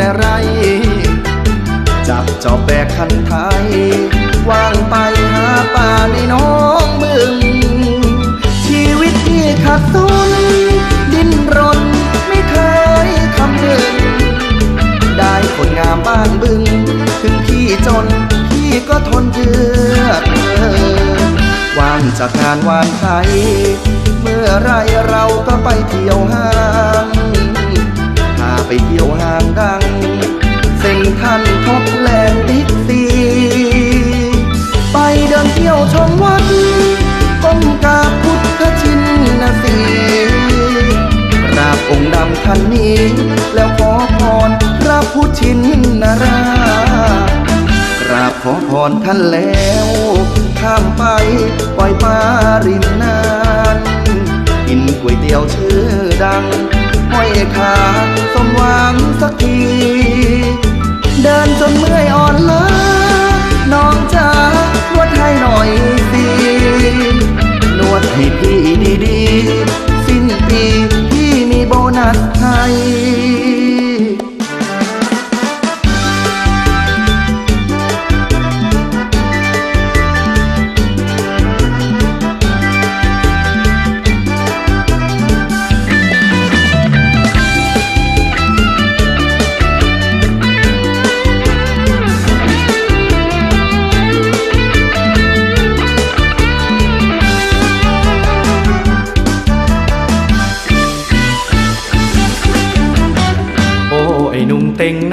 แต่ไร จับจอบแบกคันไทยว่างไปหาป่าในน้องมึง ชีวิตที่ขาดทุนดิ้นรนไม่เคยคำนึง ได้คนงามบ้านบึง ถึงพี่จนพี่ก็ทนเยือกเว่างจากงานวานไทยเมื่อไรเราก็ไปเที่ยวห้าง ไปเที่ยวห้างดัง เส้นทันทบแลนด์บิ๊กซีไปเดินเที่ยวชมวัดก้มกราบพุทธชินนะสีกราบองค์ดำท่านนี้ แล้วขอพรพระผู้ชินนารากราบขอพรท่านแล้วข้ามไปปล่อยปลาริมนานกินก๋วยเตี๋ยวชื่อดังห้อยขา สมหวังสักที เดินจนเมื่อยอ่อนล้าน้องจ๋านวดให้หน่อยสินวดให้พี่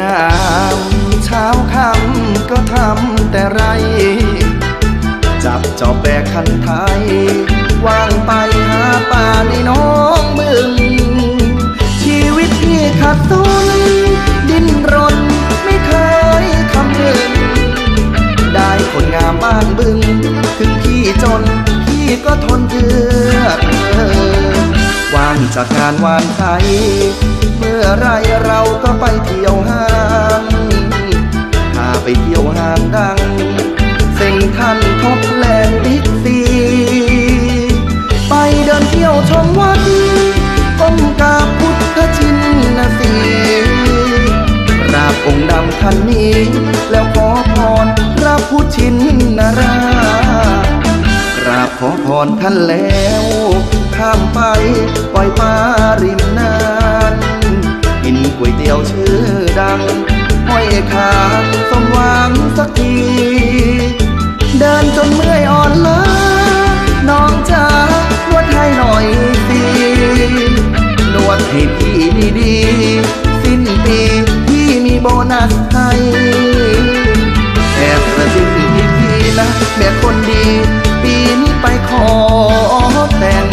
น้ำเช้าคำก็ทำแต่ไร จับจอบแบกคันไทยว่างไปหาไป จากงานวานไทยเมื่อไรเราก็ไปเที่ยวห้างพาไปเที่ยวห้างดัง เซ็งทันทบแลนด์บิ๊กซี ไปเดินเที่ยวชมวัดก้มกาบพุทธชินนะสีราบองค์ดำท่านนี้ แล้วขอพรพระผู้ชินนารากราบขอพรท่านแล้ว ข้ามไปปล่อยปลาริมนานกินก๋วยเตี๋ยวชื่อดังห้อยขาสมหวังสักที เดินจนเมื่อยอ่อนล้าน้องจ๋านวดให้หน่อยสินวดให้พี่ดีๆสิ้นปีพี่มีโบนัสให้แอบกระซิบพี่นะแม่คนดี ปีนี้ไปขอแต่ง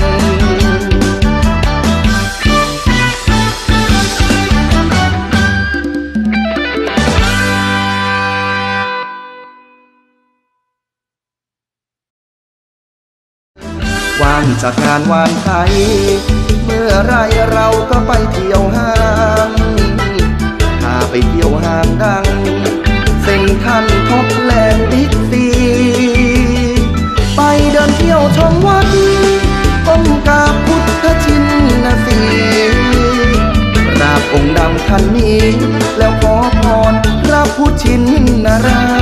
ว่างจากงานวานไทย เมื่อไรเราก็ไปเที่ยวห้างพาไปเที่ยวห้างดัง เซ็งทันทบแลนด์บิ๊กซี ไปเดินเที่ยวชมวัดก้มกาพุทธชินนะสีราบองค์ดำท่านนี้ แล้วขอพรพระผู้ชินารา